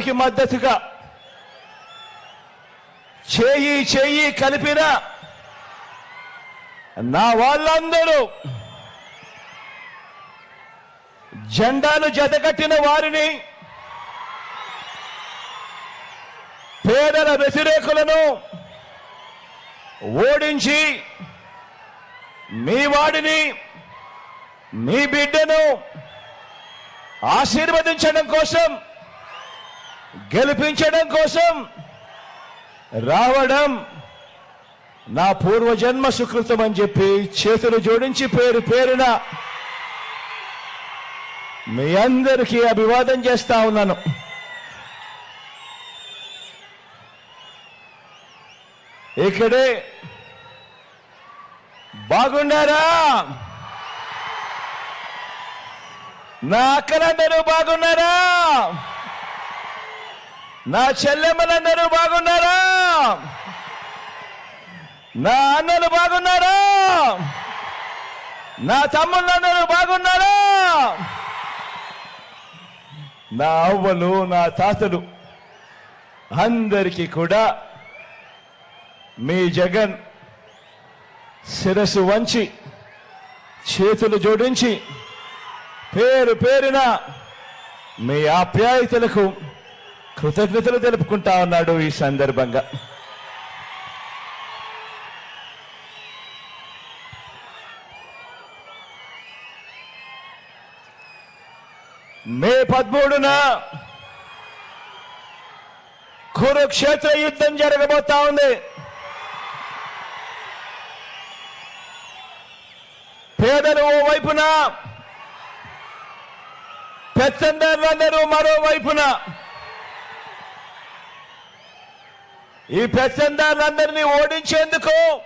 వారికి మద్దతుగా చేయి చేయి కలిపిన నా వాళ్ళందరూ జెండాను జతకట్టిన వారిని పేదల వ్యతిరేకులను ఓడించి మీ వాడిని మీ బిడ్డను ఆశీర్వదించడం కోసం గెలిపించడం కోసం రావడం నా పూర్వజన్మ సుకృతం అని చెప్పి చేతులు జోడించి పేరు పేరున మీ అందరికీ అభివాదం చేస్తా ఉన్నాను. ఇక్కడే బాగున్నారా? నా అక్కలందరూ బాగున్నారా? నా చెల్లెమ్మలందరూ బాగున్నారా? నా అన్నలు బాగున్నారా? నా తమ్ముళ్ళందరూ బాగున్నారా? నా అవ్వలు నా తాతలు అందరికీ కూడా మీ జగన్ శిరస్సు వంచి చేతులు జోడించి పేరు పేరున మీ ఆప్యాయతలకు కృతజ్ఞతలు తెలుపుకుంటా ఉన్నాడు ఈ సందర్భంగా. మే పదమూడున కురుక్షేత్ర యుద్ధం జరగబోతా ఉంది. పేదలు ఓ వైపున పెత్తందరులందరూ మరో వైపున ఈ పెత్తందారులందరినీ ఓడించేందుకు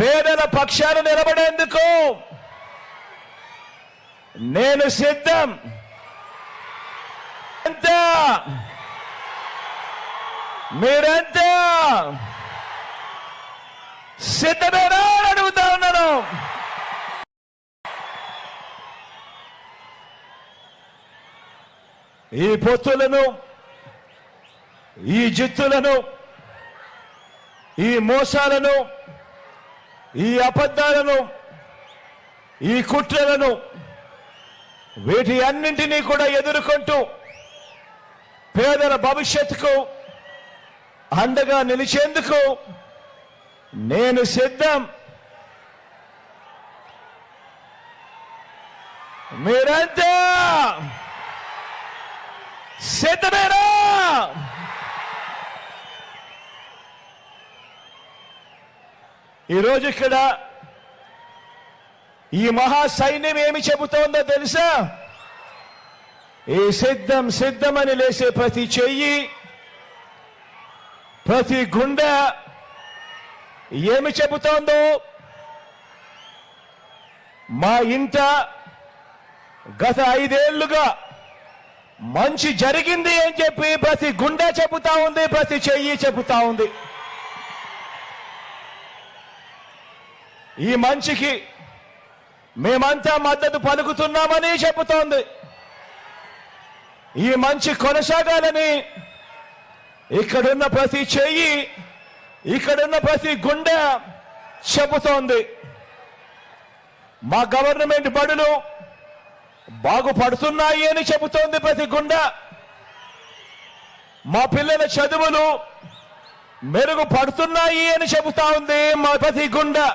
పేదల పక్షాన నిలబడేందుకు నేను సిద్ధం. ఎంత మీరెంత? సిద్ధమేనా అని అడుగుతా ఉన్నాను. ఈ పొత్తులను ఈ జిత్తులను ఈ మోసాలను ఈ అబద్ధాలను ఈ కుట్రలను వీటి అన్నింటినీ కూడా ఎదుర్కొంటూ పేదల భవిష్యత్తుకు అండగా నిలిచేందుకు నేను సిద్ధం. మీరంతా సిద్ధమేనా? ఈరోజు ఇక్కడ ఈ మహా సైన్యం ఏమి చెబుతోందో తెలుసా? ఈ సిద్ధం సిద్ధమని లేసే ప్రతి చెయ్యి ప్రతి గుండె ఏమి చెబుతోందో? మా ఇంట గత ఐదేళ్ళుగా మంచి జరిగింది అని చెప్పి ప్రతి గుండె చెబుతా ఉంది ప్రతి చెయ్యి చెబుతా ఉంది. ఈ మంచికి మేమంతా మద్దతు పలుకుతున్నామని చెబుతోంది. ఈ మంచి కొనసాగాలని ఇక్కడున్న ప్రతి చెయ్యి ఇక్కడున్న ప్రతి గుండె చెబుతోంది. మా గవర్నమెంట్ బడులు బాగుపడుతున్నాయి అని చెబుతోంది ప్రతి గుండె. మా పిల్లల చదువులు మెరుగుపడుతున్నాయి అని చెబుతా ఉంది మా ప్రతి గుండె.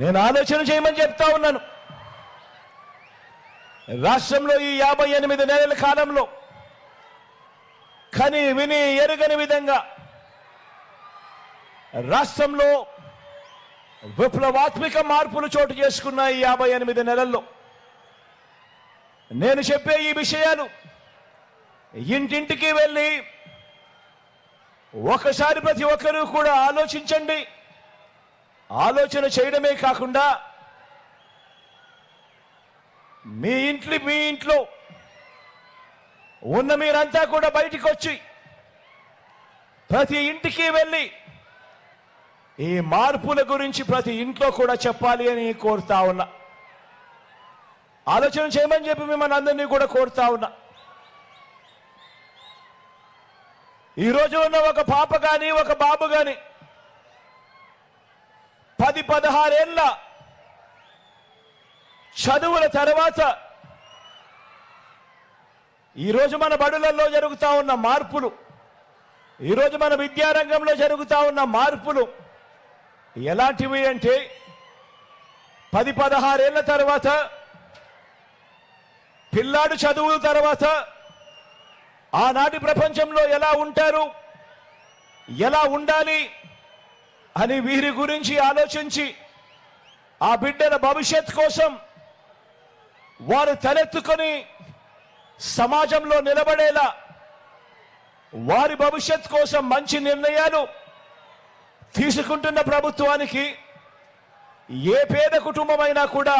నేను ఆలోచన చేయమని చెప్తా ఉన్నాను. రాష్ట్రంలో ఈ యాభై ఎనిమిది నెలల కాలంలో కని విని ఎరుగని విధంగా రాష్ట్రంలో విప్లవాత్మిక మార్పులు చోటు చేసుకున్న యాభై ఎనిమిది నెలల్లో నేను చెప్పే ఈ విషయాలు ఇంటింటికి వెళ్ళి ఒకసారి ప్రతి ఒక్కరూ కూడా ఆలోచించండి. ఆలోచన చేయడమే కాకుండా మీ ఇంట్లో మీ ఇంట్లో ఉన్న మీరంతా కూడా బయటికి వచ్చి ప్రతి ఇంటికి వెళ్ళి ఈ మార్పుల గురించి ప్రతి ఇంట్లో కూడా చెప్పాలి అని కోరుతా ఉన్నా. ఆలోచన చేయమని చెప్పి మిమ్మల్ని అందరినీ కూడా కోరుతా ఉన్నా. ఈరోజు ఉన్న ఒక పాప కానీ ఒక బాబు కానీ పది పదహారేళ్ళ చదువుల తర్వాత ఈరోజు మన బడులలో జరుగుతూ ఉన్న మార్పులు ఈరోజు మన విద్యారంగంలో జరుగుతూ ఉన్న మార్పులు ఎలాంటివి అంటే పది పదహారేళ్ళ తర్వాత పిల్లాడు చదువు తర్వాత ఆనాటి ప్రపంచంలో ఎలా ఉంటారు ఎలా ఉండాలి అని వీరి గురించి ఆలోచించి ఆ బిడ్డల భవిష్యత్ కోసం వారు తలెత్తుకొని సమాజంలో నిలబడేలా వారి భవిష్యత్ కోసం మంచి నిర్ణయాలు తీసుకుంటున్న ప్రభుత్వానికి ఏ పేద కుటుంబమైనా కూడా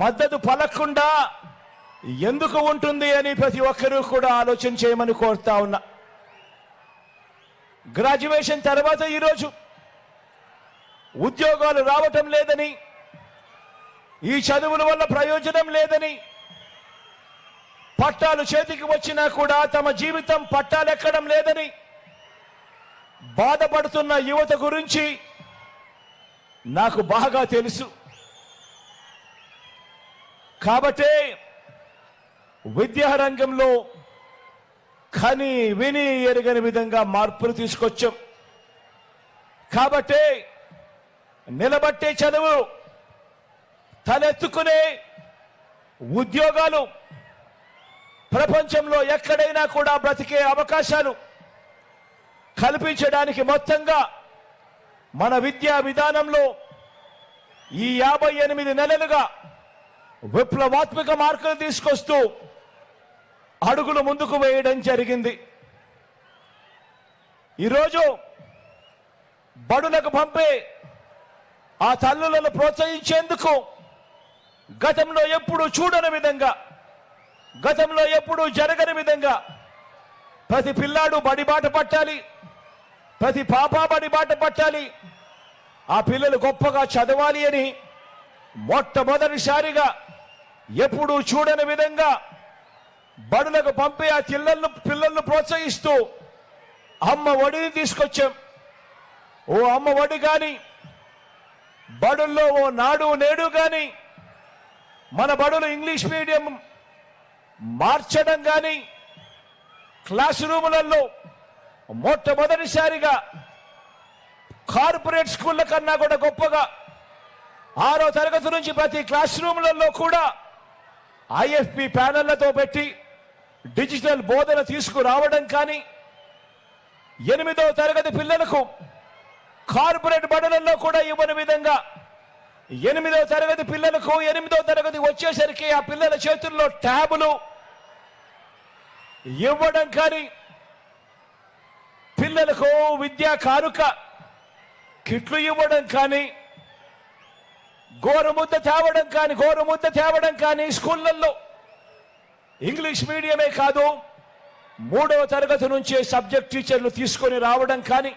మద్దతు పలకుండా ఎందుకు ఉంటుంది అని ప్రతి ఒక్కరూ కూడా ఆలోచన చేయమని కోరుతా ఉన్నా. గ్రాడ్యుయేషన్ తర్వాత ఈరోజు ఉద్యోగాలు రావటం లేదని ఈ చదువుల వల్ల ప్రయోజనం లేదని పట్టాలు చేతికి వచ్చినా కూడా తమ జీవితం పట్టాలెక్కడం లేదని బాధపడుతున్న యువత గురించి నాకు బాగా తెలుసు. కాబట్టే విద్యారంగంలో కని విని ఎరగని విధంగా మార్పులు తీసుకొచ్చాం. కాబట్టే నిలబట్టే చదువు తలెత్తుకునే ఉద్యోగాలు ప్రపంచంలో ఎక్కడైనా కూడా బ్రతికే అవకాశాలు కల్పించడానికి మొత్తంగా మన విద్యా విధానంలో ఈ యాభై ఎనిమిది నెలలుగా విప్లవాత్మక మార్కులు తీసుకొస్తూ అడుగులు ముందుకు వేయడం జరిగింది. ఈరోజు బడులకు పంపే ఆ తల్లులను ప్రోత్సహించేందుకు గతంలో ఎప్పుడు చూడని విధంగా గతంలో ఎప్పుడు జరగని విధంగా ప్రతి పిల్లాడు బడిబాట పట్టాలి ప్రతి పాప బడిబాట పట్టాలి ఆ పిల్లలు గొప్పగా చదవాలి అని మొట్టమొదటిసారిగా ఎప్పుడు చూడని విధంగా బడులకు పంపి ఆ చిల్లలను పిల్లలను ప్రోత్సహిస్తూ అమ్మ ఒడిని తీసుకొచ్చాం. ఓ అమ్మ ఒడి కానీ బడుల్లో ఓ నాడు నేడు కానీ మన బడులు ఇంగ్లీష్ మీడియం మార్చడం కానీ క్లాస్ రూములలో మొట్టమొదటిసారిగా కార్పొరేట్ స్కూళ్ళ కన్నా కూడా గొప్పగా ఆరో తరగతి నుంచి ప్రతి క్లాస్ రూములలో కూడా ఐఎఫ్పి ప్యానళ్ళతో పెట్టి డిజిటల్ బోధన తీసుకురావడం కానీ ఎనిమిదవ తరగతి పిల్లలకు కార్పొరేట్ బడులలో కూడా ఇవ్వని విధంగా ఎనిమిదవ తరగతి పిల్లలకు ఎనిమిదవ తరగతి వచ్చేసరికి ఆ పిల్లల చేతుల్లో ట్యాబులు ఇవ్వడం కానీ పిల్లలకు విద్యా కానుక కిట్లు ఇవ్వడం కానీ గోరుముద్ద తేవడం కానీ గోరుముద్ద తేవడం కానీ స్కూళ్ళల్లో ఇంగ్లీష్ మీడియమే కాదు మూడవ తరగతి నుంచే సబ్జెక్ట్ టీచర్లు తీసుకొని రావడం కానీ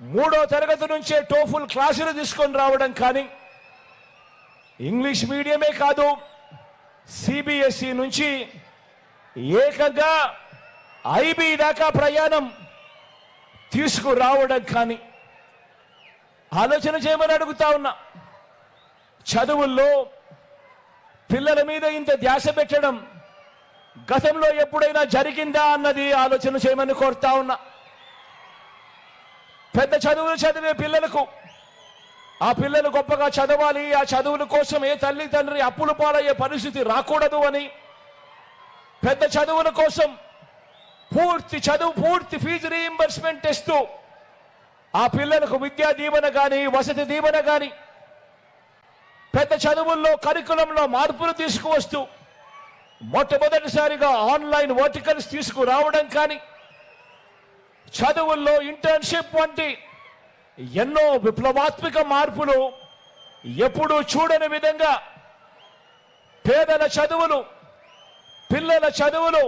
మూడవ తరగతి నుంచే టోఫుల్ క్లాసులు తీసుకొని రావడం కానీ ఇంగ్లీష్ మీడియమే కాదు సిబిఎస్ఈ నుంచి ఏకంగా ఐబీ దాకా ప్రయాణం తీసుకురావడం కానీ ఆలోచన చేయమని అడుగుతా ఉన్నా. చదువుల్లో పిల్లల మీద ఇంత ధ్యాస పెట్టడం గతంలో ఎప్పుడైనా జరిగిందా అన్నది ఆలోచన చేయమని కోరుతా ఉన్నా. పెద్ద చదువులు చదివే పిల్లలకు ఆ పిల్లలు గొప్పగా చదవాలి ఆ చదువుల కోసం ఏ తల్లి తండ్రి అప్పులు పాలయ్యే పరిస్థితి రాకూడదు అని పెద్ద చదువుల కోసం పూర్తి చదువు పూర్తి ఫీజు రీఇంబర్స్మెంట్ ఇస్తూ ఆ పిల్లలకు విద్యా దీవెన కానీ వసతి దీవెన కానీ పెద్ద చదువుల్లో కరికులంలో మార్పులు తీసుకువస్తూ మొట్టమొదటిసారిగా ఆన్లైన్ వర్టికల్స్ తీసుకురావడం కానీ చదువుల్లో ఇంటర్న్షిప్ వంటి ఎన్నో విప్లవాత్మక మార్పులు ఎప్పుడూ చూడని విధంగా పేదల చదువులు పిల్లల చదువులు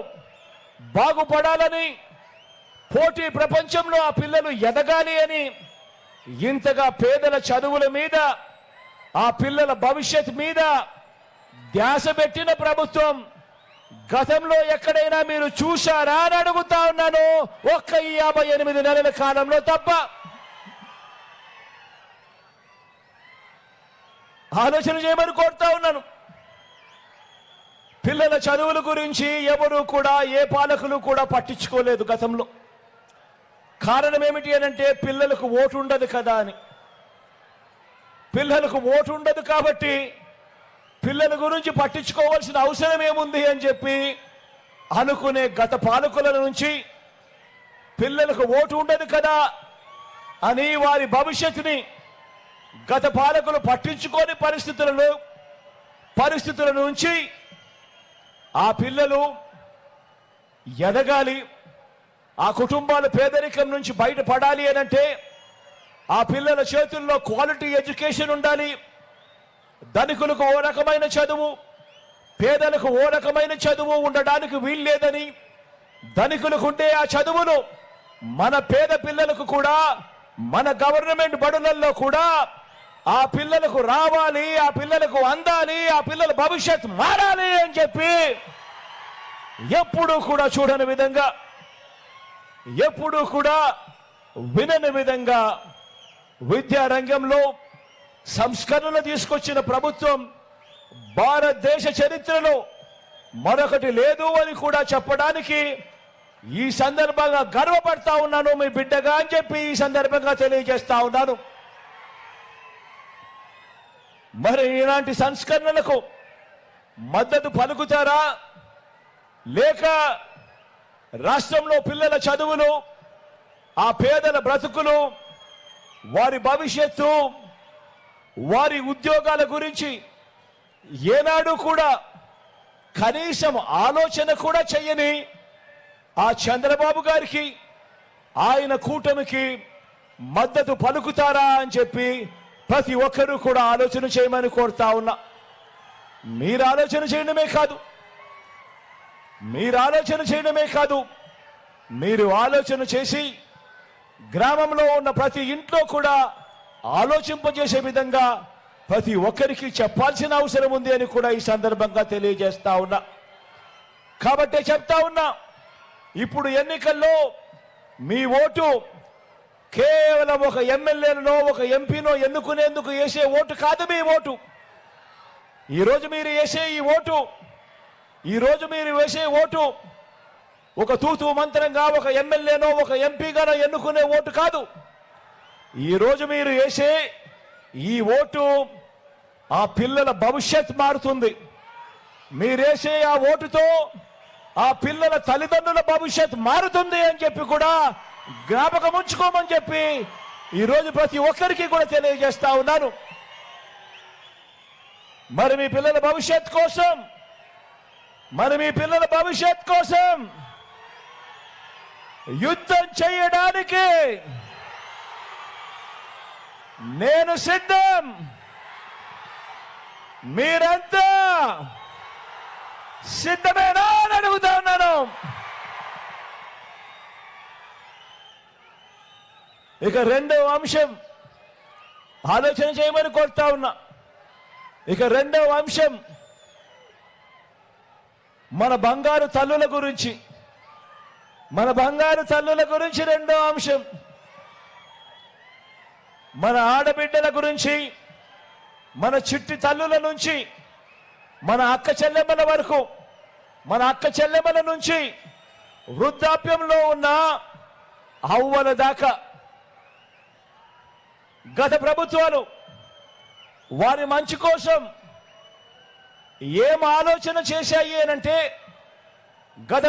బాగుపడాలని పోటీ ప్రపంచంలో ఆ పిల్లలు ఎదగాలి అని ఇంతగా పేదల చదువుల మీద ఆ పిల్లల భవిష్యత్ మీద ధ్యాస పెట్టిన ప్రభుత్వం గతంలో ఎక్కడైనా మీరు చూశారా అని అడుగుతా ఉన్నాను. ఒక్క యాభై ఎనిమిది నెలల కాలంలో తప్ప. ఆలోచన చేయమని కోరుతా ఉన్నాను. పిల్లల చదువుల గురించి ఎవరు కూడా ఏ పాలకులు కూడా పట్టించుకోలేదు గతంలో. కారణం ఏమిటి అని అంటే పిల్లలకు ఓటు ఉండదు కదా అని. పిల్లలకు ఓటు ఉండదు కాబట్టి పిల్లల గురించి పట్టించుకోవాల్సిన అవసరం ఏముంది అని చెప్పి అనుకునే గత పాలకుల నుంచి పిల్లలకు ఓటు ఉండదు కదా అని వారి భవిష్యత్తుని గత పాలకులు పట్టించుకోని పరిస్థితులను పరిస్థితుల నుంచి ఆ పిల్లలు ఎదగాలి. ఆ కుటుంబాలు పేదరికం నుంచి బయటపడాలి అని అంటే ఆ పిల్లల చేతుల్లో క్వాలిటీ ఎడ్యుకేషన్ ఉండాలి. ధనికులకు ఓ రకమైన చదువు పేదలకు ఓ రకమైన చదువు ఉండడానికి వీల్లేదని ధనికులకు ఉండే ఆ చదువును మన పేద పిల్లలకు కూడా మన గవర్నమెంట్ బడులలో కూడా ఆ పిల్లలకు రావాలి ఆ పిల్లలకు అందాలి ఆ పిల్లల భవిష్యత్ మారాలి అని చెప్పి ఎప్పుడూ కూడా చూడని విధంగా ఎప్పుడూ కూడా వినని విధంగా విద్యారంగంలో సంస్కరణలు తీసుకొచ్చిన ప్రభుత్వం భారతదేశ చరిత్రలో మరొకటి లేదు అని కూడా చెప్పడానికి ఈ సందర్భంగా గర్వపడతా ఉన్నాను మీ బిడ్డగా అని చెప్పి ఈ సందర్భంగా తెలియజేస్తా ఉన్నాను. మరి ఇలాంటి సంస్కరణలకు మద్దతు పలుకుతారా? లేక రాష్ట్రంలో పిల్లల చదువులు ఆ పేదల బ్రతుకులు వారి భవిష్యత్తు వారి ఉద్యోగాల గురించి ఏనాడు కూడా కనీసం ఆలోచన కూడా చెయ్యని ఆ చంద్రబాబు గారికి ఆయన కూటమికి మద్దతు పలుకుతారా అని చెప్పి ప్రతి ఒక్కరూ కూడా ఆలోచన చేయమని కోరుతా ఉన్నా. మీరు ఆలోచన చేయడమే కాదు. మీరు ఆలోచన చేయడమే కాదు. మీరు ఆలోచన చేసి గ్రామంలో ఉన్న ప్రతి ఇంట్లో కూడా ఆలోచింపజేసే విధంగా ప్రతి ఒక్కరికి చెప్పాల్సిన అవసరం ఉంది అని కూడా ఈ సందర్భంగా తెలియజేస్తా ఉన్నా. కాబట్టే చెప్తా ఉన్నా ఇప్పుడు ఎన్నికల్లో మీ ఓటు కేవలం ఒక ఎమ్మెల్యేనో ఒక ఎంపీనో ఎన్నుకునేందుకు వేసే ఓటు కాదు మీ ఓటు. ఈరోజు మీరు వేసే ఈ ఓటు ఈరోజు మీరు వేసే ఓటు ఒక తూతు మంత్రంగా ఒక ఎమ్మెల్యేనో ఒక ఎంపీగానో ఎన్నుకునే ఓటు కాదు. ఈరోజు మీరు వేసే ఈ ఓటు ఆ పిల్లల భవిష్యత్ మారుతుంది. మీరేసే ఆ ఓటుతో ఆ పిల్లల తల్లిదండ్రుల భవిష్యత్ మారుతుంది అని చెప్పి కూడా జ్ఞాపకం ఉంచుకోమని చెప్పి ఈరోజు ప్రతి ఒక్కరికి కూడా తెలియజేస్తా ఉన్నాను. మరి మీ పిల్లల భవిష్యత్ కోసం మరి మీ పిల్లల భవిష్యత్ కోసం యుద్ధం చేయడానికి నేను సిద్ధం. మీరంతా సిద్ధమేనా అని అడుగుతా ఉన్నాను. ఇక రెండవ అంశం ఆలోచన చేయమని కోరుతా ఉన్నా. ఇక రెండవ అంశం మన బంగారు తల్లుల గురించి. మన బంగారు తల్లుల గురించి రెండో అంశం. మన ఆడబిడ్డల గురించి మన చిట్టి తల్లుల నుంచి మన అక్క చెల్లెమ్మల వరకు మన అక్క చెల్లెమ్మల నుంచి వృద్ధాప్యంలో ఉన్న అవ్వల దాకా గత ప్రభుత్వాలు వారి మంచి కోసం ఏం ఆలోచన చేశాయి అనంటే గత